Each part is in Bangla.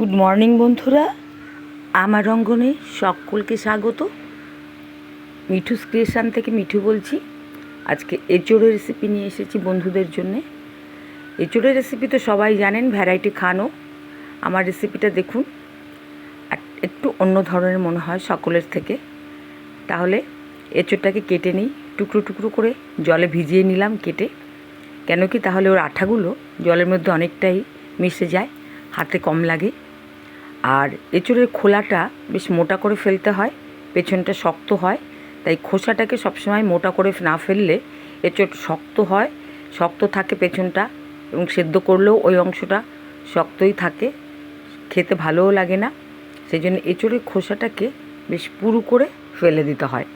গুড মর্নিং বন্ধুরা। আমার অঙ্গনে সকলকে স্বাগত। মিঠু ক্রিয়েশান থেকে মিঠু বলছি। আজকে এঁচোড়ের রেসিপি নিয়ে এসেছি বন্ধুদের জন্যে। এঁচোড়ের রেসিপি তো সবাই জানেন ভ্যারাইটি খানো। আমার রেসিপিটা দেখুন। একটু অন্য ধরনের মনে হয় সকলের থেকে। তাহলে এঁচোড়টাকে কেটে নিই, টুকরো টুকরো করে জলে ভিজিয়ে নিলাম কেটে। কেন কি তাহলে ওর আঠাগুলো জলের মধ্যে অনেকটাই মিশে যায়, হাতে কম লাগে। আর এঁচড়ের খোলাটা বেশ মোটা করে ফেলতে হয়, পেছনটা শক্ত হয়, তাই খোসাটাকে সবসময় মোটা করে না ফেললে এঁচড় শক্ত হয়, শক্ত থাকে পেছনটা এবং সেদ্ধ করলেও ওই অংশটা শক্তই থাকে, খেতে ভালোও লাগে না সেই জন্য এঁচড়ের খোসাটাকে বেশ পুরু করে ফেলে দিতে হয়।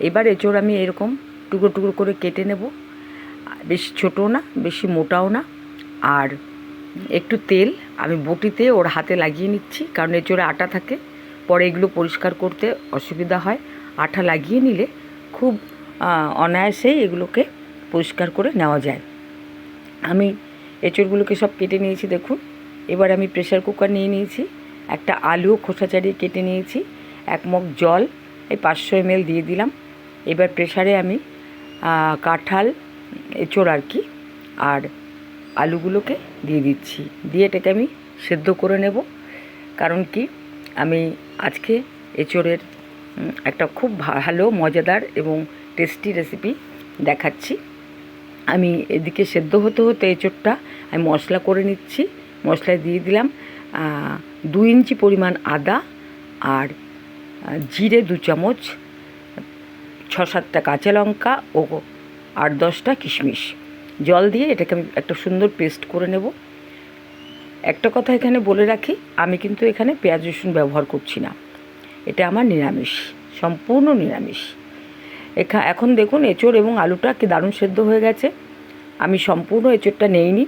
এবার এঁচড় আমি এরকম টুকরো টুকরো করে কেটে নেব, বেশি ছোটও না, বেশি মোটাও না, আর একটু তেল, আমি বটিতে ওর হাতে লাগিয়ে নিচ্ছি, কারণ এঁচড়ে আটা থাকে। পরে এগুলো পরিষ্কার করতে অসুবিধা হয়। আঠা লাগিয়ে নিলে খুব অনায়াসেই এগুলোকে পরিষ্কার করে নেওয়া যায়। আমি এঁচড়গুলোকে সব কেটে নিয়েছি, দেখুন। এবার আমি প্রেশার কুকার নিয়ে নিয়েছি, একটা আলুও খোসা ছাড়িয়ে কেটে নিয়েছি, এক মগ জল, এই পাঁচশো এমএল দিয়ে দিলাম। এবার প্রেশারে আমি কাঁঠাল, এঁচড় আর কি, আর আলুগুলোকে দিয়ে দিচ্ছি। দিয়ে এটাকে আমি সেদ্ধ করে নেব। কারণ কি? আমি আজকে এঁচড়ের একটা খুব ভালো, মজাদার এবং টেস্টি রেসিপি দেখাচ্ছি। আমি এদিকে সেদ্ধ হতে হতে এঁচড়টা আমি মশলা করে নিচ্ছি। মশলায় দিয়ে দিলাম দু ইঞ্চি পরিমাণ আদা আর জিরে দু চামচ, ছ সাতটা কাঁচা লঙ্কা ও আট দশটা কিশমিশ। জল দিয়ে এটাকে আমি একটা সুন্দর পেস্ট করে নেব। একটা কথা এখানে বলে রাখি, আমি কিন্তু এখানে পেঁয়াজ রসুন ব্যবহার করছি না। এটা আমার নিরামিষ, সম্পূর্ণ নিরামিষ। এখা, এখন দেখুন এঁচড় এবং আলুটা কি দারুণ সেদ্ধ হয়ে গেছে। আমি সম্পূর্ণ এঁচড়টা নেইনি,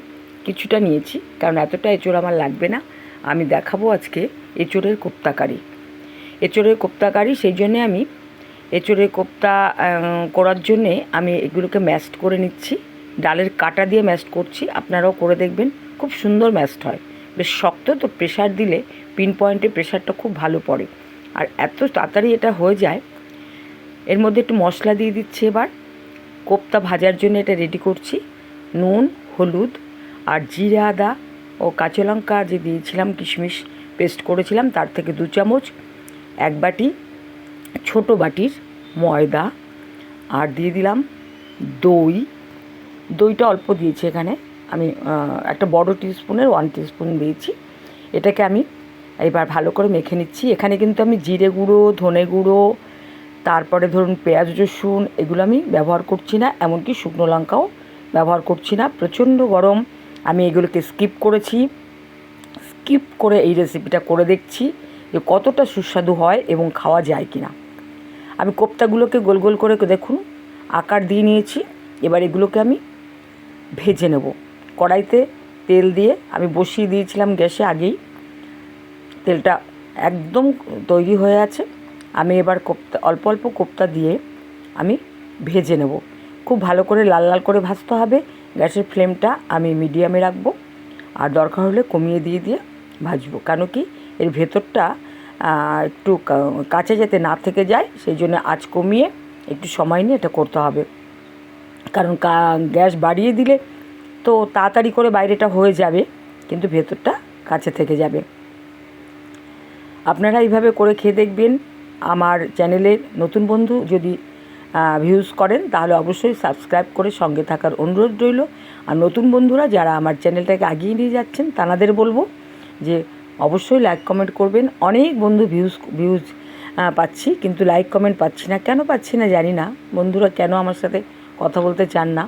কিছুটা নিয়েছি, কারণ এতটা এঁচড় আমার লাগবে না। আমি দেখাবো আজকে এঁচড়ের কোপ্তাকারি। এঁচড়ের কোপ্তাকারি, সেই জন্যে আমি এঁচড়ের কোপ্তা করার জন্যে আমি এগুলোকে ম্যাশড করে নিচ্ছি। ডালের কাটা দিয়ে ম্যাশড করছি, আপনারাও করে দেখবেন, খুব সুন্দর ম্যাশড হয়। বেশ শক্ত, তো প্রেশার দিলে পিন পয়েন্টে প্রেশারটা খুব ভালো পড়ে। আর এত তাড়াতাড়ি এটা হয়ে যায়, এর মধ্যে একটু মশলা দিয়ে দিচ্ছি এবার। কোপ্তা ভাজার জন্য এটা রেডি করছি। নুন, হলুদ আর জিরে, আদা ও কাঁচা লঙ্কা যে দিয়েছিলাম, কিশমিশ পেস্ট করেছিলাম, তার থেকে দু চামচ, এক বাটি ছোট বাটির ময়দা আর দিয়ে দিলাম দই। দইটা অল্প দিয়েছি এখানে। আমি একটা বড় টিস্পুনের ওয়ান টিস্পুন দিয়েছি। এটাকে আমি এবার ভালো করে মেখে নিচ্ছি। এখানে কিন্তু আমি জিরে গুঁড়ো, ধনে গুঁড়ো, তারপরে ধরুন পেঁয়াজ রসুন, এগুলো আমি ব্যবহার করছি না। এমনকি শুকনো লঙ্কাও ব্যবহার করছি না। প্রচণ্ড গরম। আমি এগুলোকে স্কিপ করেছি। স্কিপ করে এই রেসিপিটা করে দেখছি যে কতটা সুস্বাদু হয় এবং খাওয়া যায় কি না আমি কোপ্তাগুলোকে গোল গোল করে দেখুন। আকার দিয়ে নিয়েছি। এবার এগুলোকে আমি ভেজে নেব। কড়াইতে তেল দিয়ে আমি বসিয়ে দিয়েছিলাম গ্যাসে আগেই। তেলটা একদম তৈরি হয়ে আছে। আমি এবার কোপ্তা, অল্প অল্প কোপ্তা দিয়ে আমি ভেজে নেব। খুব ভালো করে লাল লাল করে ভাজতে হবে। গ্যাসের ফ্লেমটা আমি মিডিয়ামে রাখব। আর দরকার হলে কমিয়ে দিয়ে দিয়ে ভাজবো। কেন কি এর ভেতরটা একটু কাছে যাতে না থেকে যায়, সেই জন্য আঁচ কমিয়ে একটু সময় নিয়ে এটা করতে হবে। কারণ গ্যাস বাড়িয়ে দিলে তো তাড়াতাড়ি করে বাইরেটা হয়ে যাবে, কিন্তু ভেতরটা কাছে থেকে যাবে। আপনারা এইভাবে করে খেয়ে দেখবেন। আমার চ্যানেলের নতুন বন্ধু যদি ভিউজ করেন, তাহলে অবশ্যই সাবস্ক্রাইব করে সঙ্গে থাকার অনুরোধ রইল। আর নতুন বন্ধুরা যারা আমার চ্যানেলটাকে আগিয়ে নিয়ে যাচ্ছেন, তাদের বলব যে অবশ্যই লাইক কমেন্ট করবেন। অনেক বন্ধু ভিউজ ভিউজ পাচ্ছি, কিন্তু লাইক কমেন্ট পাচ্ছি না। কেন পাচ্ছি না জানি না। বন্ধুরা কেন আমার সাথে কথা বলতে চান না।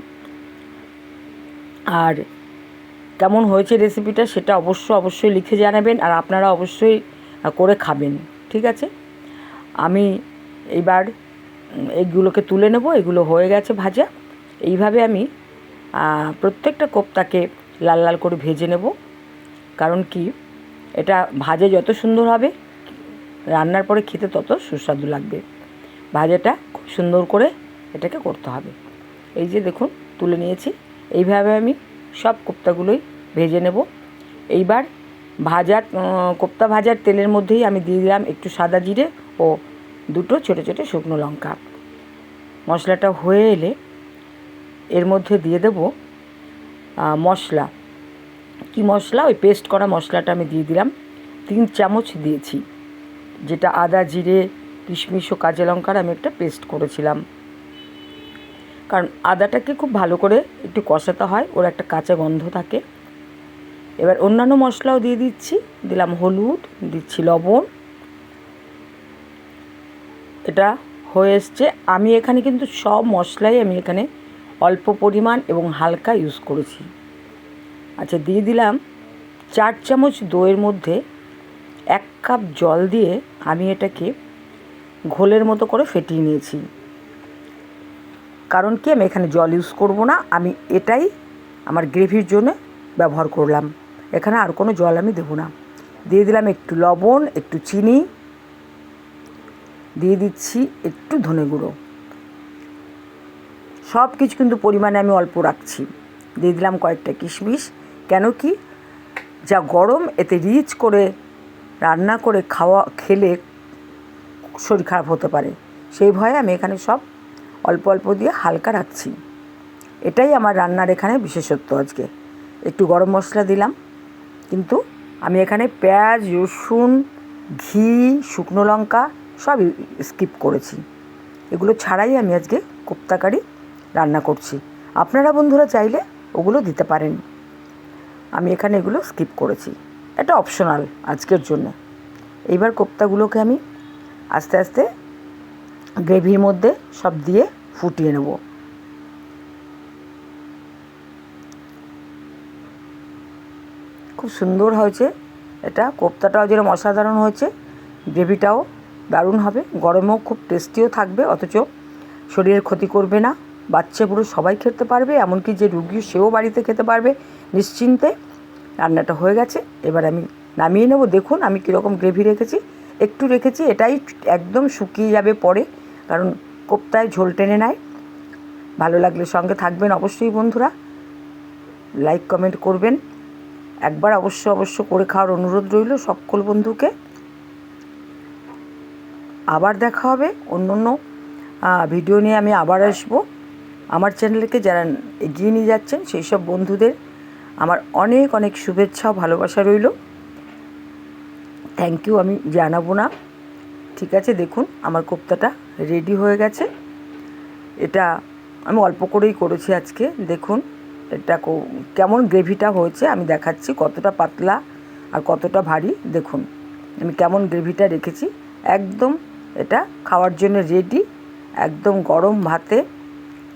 আর কেমন হয়েছে রেসিপিটা সেটা অবশ্য অবশ্যই লিখে জানাবেন আর আপনারা অবশ্যই করে খাবেন, ঠিক আছে? আমি এইবার এইগুলোকে তুলে নেব, এগুলো হয়ে গেছে ভাজা। এইভাবে আমি প্রত্যেকটা কোপ্তাকে লাল লাল করে ভেজে নেব। কারণ কি? এটা ভাজে যত সুন্দর হবে, রান্নার পরে খেতে তত সুস্বাদু লাগবে। ভাজাটা খুব সুন্দর করে এটাকে করতে হবে। এই যে দেখুন, তুলে নিয়েছি। এইভাবে আমি সব কোপ্তাগুলোই ভেজে নেব। এইবার ভাজা কোপ্তা ভাজার তেলের মধ্যেই আমি দিয়ে দিলাম একটু সাদা জিরে ও দুটো ছোটো ছোটো শুকনো লঙ্কা। মশলাটা হয়ে এলে এর মধ্যে দিয়ে দেবো মশলা। কি মশলা? ওই পেস্ট করা মশলাটা আমি দিয়ে দিলাম। তিন চামচ দিয়েছি। যেটা আদা, জিরে, কিশমিশ ও কাঁচা লঙ্কার আমি একটা পেস্ট করেছিলাম। কারণ আদাটাকে খুব ভালো করে একটু কষাতে হয়, ওর একটা কাঁচা গন্ধ থাকে। এবার অন্যান্য মশলাও দিয়ে দিচ্ছি, দিলাম হলুদ, দিচ্ছি লবণ। এটা হয়ে এসছে। আমি এখানে কিন্তু সব মশলাই আমি এখানে অল্প পরিমাণ এবং হালকা ইউজ করেছি। আচ্ছা দিয়ে দিলাম চার চামচ দইয়ের মধ্যে এক কাপ জল দিয়ে আমি এটাকে ঘোলের মতো করে ফেটিয়ে নিয়েছি। কারণ কি, আমি এখানে জল ইউজ করব না, আমি এটাই আমার গ্রেভির জন্য ব্যবহার করলাম। এখানে আর কোনো জল আমি দেবো না। দিয়ে দিলাম একটু লবণ, একটু চিনি, দিয়ে দিচ্ছি একটু ধনে গুঁড়ো। সব কিছু কিন্তু পরিমাণে আমি অল্প রাখছি। দিয়ে দিলাম কয়েকটা কিশমিশ। কেন কি, যা গরম, এতে রিচ করে রান্না করে খাওয়া, খেলে শরীর খারাপ হতে পারে। সেই ভয়ে আমি এখানে সব অল্প অল্প দিয়ে হালকা রাখছি। এটাই আমার রান্নার এখানে বিশেষত্ব আজকে। একটু গরম মশলা দিলাম, কিন্তু আমি এখানে পেঁয়াজ, রসুন, ঘি, শুকনো লঙ্কা সব স্কিপ করেছি। এগুলো ছাড়াই আমি আজকে কোপ্তাকারি রান্না করছি। আপনারা বন্ধুরা চাইলে ওগুলো দিতে পারেন। আমি এখানে এগুলো স্কিপ করেছি। এটা অপশনাল আজকের জন্য। এইবার কোপ্তাগুলোকে আমি আস্তে আস্তে গ্রেভির মধ্যে সব দিয়ে ফুটিয়ে নেব। খুব সুন্দর হয়েছে এটা। কোপ্তাটাও যেরকম অসাধারণ হয়েছে, গ্রেভিটাও দারুণ হবে। গরমেও খুব টেস্টিও থাকবে, অথচ শরীরের ক্ষতি করবে না। বাচ্চা বুড়ো সবাই খেতে পারবে, এমনকি যে রুগী সেও বাড়িতে খেতে পারবে নিশ্চিন্তে। রান্নাটা হয়ে গেছে, এবার আমি নামিয়ে নেব। দেখুন আমি কীরকম গ্রেভি রেখেছি। একটু রেখেছি, এটাই একদম শুকিয়ে যাবে পরে, কারণ কোপ্তায় ঝোল টেনে নেয়। ভালো লাগলে সঙ্গে থাকবেন অবশ্যই বন্ধুরা। লাইক কমেন্ট করবেন। একবার অবশ্য অবশ্য করে খাওয়ার অনুরোধ রইল সকল বন্ধুকে। আবার দেখা হবে অন্য অন্য ভিডিও নিয়ে আমি আবার আসব। আমার চ্যানেলকে যারা এগিয়ে নিয়ে যাচ্ছেন সেই সব বন্ধুদের আমার অনেক অনেক শুভেচ্ছা ভালোবাসা রইল। থ্যাংক ইউ আমি জানাব না। ঠিক আছে, দেখুন, আমার কোপ্তাটা রেডি হয়ে গেছে। এটা আমি অল্প করেই করেছি আজকে, দেখুন, এটা কেমন গ্রেভিটা হয়েছে, আমি দেখাচ্ছি কতটা পাতলা আর কতটা ভারী, দেখুন। আমি কেমন গ্রেভিটা রেখেছি, একদম এটা খাওয়ার জন্য রেডি একদম গরম ভাতে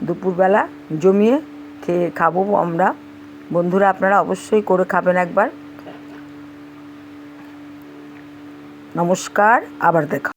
দুপুরবেলা জমিয়ে খেয়ে খাব আমরা। বন্ধুরা, আপনারা অবশ্যই করে খাবেন একবার। নমস্কার, আবার দেখা।